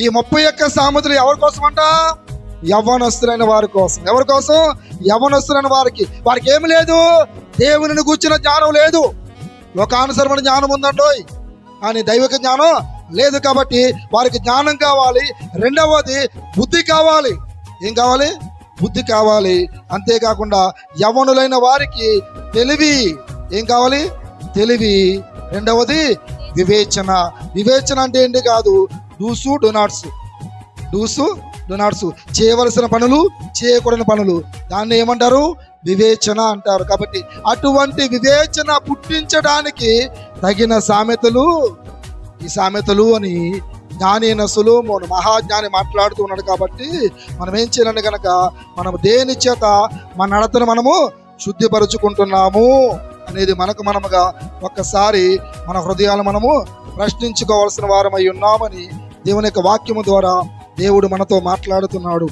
ఈ ముప్పై ఒక్క సామెతలు ఎవరి కోసం అంట యవ్వనస్తులైన వారి కోసం. ఎవరి కోసం? యవ్వనస్తులైన వారికి. వారికి ఏమి లేదు? దేవుని కూర్చున్న జ్ఞానం లేదు. లోకానుసరమైన జ్ఞానం ఉందండోయ్ కానీ దైవిక జ్ఞానం లేదు కాబట్టి వారికి జ్ఞానం కావాలి. రెండవది బుద్ధి కావాలి. ఏం కావాలి? బుద్ధి కావాలి. అంతేకాకుండా యవ్వనులైన వారికి తెలివి ఏం కావాలి? తెలివి. రెండవది వివేచన. వివేచన అంటే ఏంటి కాదు? Do's don'ts. Do's don'ts. చేయవలసిన పనులు చేయకూడని పనులు. దాన్ని ఏమంటారు? వివేచన అంటారు. కాబట్టి అటువంటి వివేచన పుట్టించడానికి తగిన సామెతలు ఈ సామెతలు అని జ్ఞాని నసులు మన మహాజ్ఞాని మాట్లాడుతూ ఉన్నాడు కాబట్టి మనం ఏం చేయాలంటే కనుక మనం దేని చేత మన నడతను మనము శుద్ధిపరుచుకుంటున్నాము అనేది మనకు మనముగా ఒక్కసారి మన హృదయాలు మనము ప్రశ్నించుకోవాల్సిన వారమై ఉన్నామని దేవుని యొక్క వాక్యము ద్వారా దేవుడు మనతో మాట్లాడుతున్నాడు.